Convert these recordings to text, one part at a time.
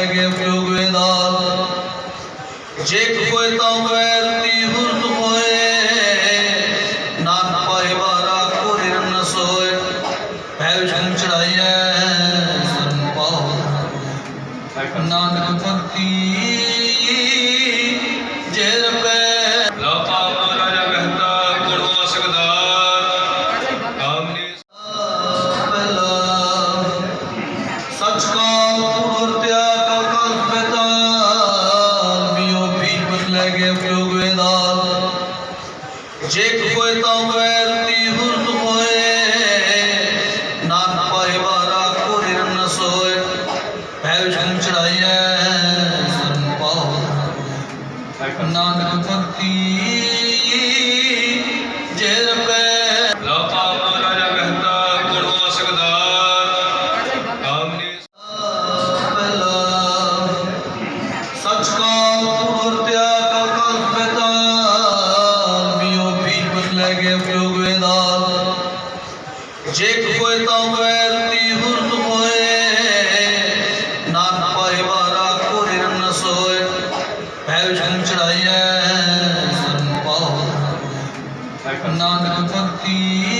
ਲੈ ਕੇ ਉਪਯੋਗ ਵੇਦਾਂ ਜੇ ਕੋਈ ਤਾਂ ਵੈਰਤੀ ਹੁਰਤ ਹੋਏ। ਨਾਨ ਪਾਏ ਵਾਰਾ ਕੋ ਨਿਰਨ ਸੋਏ। ਹੈ ਵਿਸ਼ਨ ਚੜਾਈਐ ਸਰਨ ਪਾਉ ਨਾਨਕ ਭਗਤੀ ਜੇ ਰਪੈ। ਲੋਪਾ ਮਹਾਰਾਜਾ ਮਹਿਤਾ ਗੁਰੂ ਸਕਦਾ। ਸੱਚ ਕਾ ਪੁਰ ਜੇ ਕੋਈ ਤਾਂ ਵੈਰਤੀ ਹੁਰਤ ਹੋਏ ਨਾਨ ਪਾਏ ਬਾਰਾ ਕੋਰਿ ਨ ਸੋਏ ਪੈ ਵਿਸ਼ਨ ਚੜਾਈਐ ਸਰਨ ਨਾਨਕ ਭਗਤੀ ਕੇ ਉਪਯੋਗ ਵੇਦਾਲ ਜੇ ਕੋਈ ਤਾਂ ਵੈਰਤੀ ਹੁਰਤ ਹੋਏ। ਨਾਨ ਪਾਏ ਬਾਰਾ ਕੋਰਿ ਨ ਸੋਏ। ਪੈ ਵਿਸ਼ਨ ਚੜਾਈਐ ਸਰਨ ਪਾਉ ਨਾਨਕ ਭਗਤੀ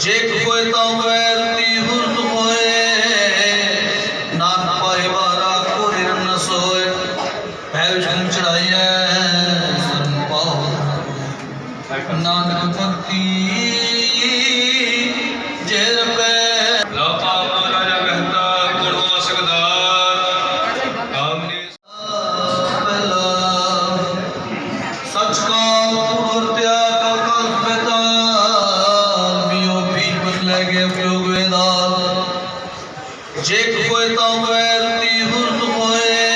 ਜੇ ਕੋਈ ਤਾਂ ਵੈਰਤੀ ਹੁਰਤ ਹੋਏ ਨਾਨ ਪਾਏ ਬਾਰਾ ਕੋਰਿ ਨ ਸੋਏ ਪੈ ਵਿਸ਼ਨ ਚੜਾਈਐ ਸਰਨ ਨਾਨਕ ਭਗਤੀ ਬੀਜ ਬਦਲੇ ਕੇ ਉਪਯੋਗ ਵੇਦਾਲ ਜੇ ਕੋਈ ਤਾਂ ਵੈਰਤੀ ਹੁਰਤ ਹੋਏ।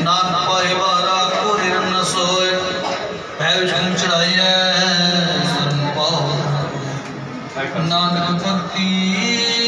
ਨਾਨ ਪਾਏ ਬਾਰਾ ਕੋਰਿ ਨ ਸੋਏ। ਪੈ ਵਿਸ਼ਨ ਚੜਾਈਐ ਸਰਨ ਪਾਉ ਨਾਨਕ ਭਗਤੀ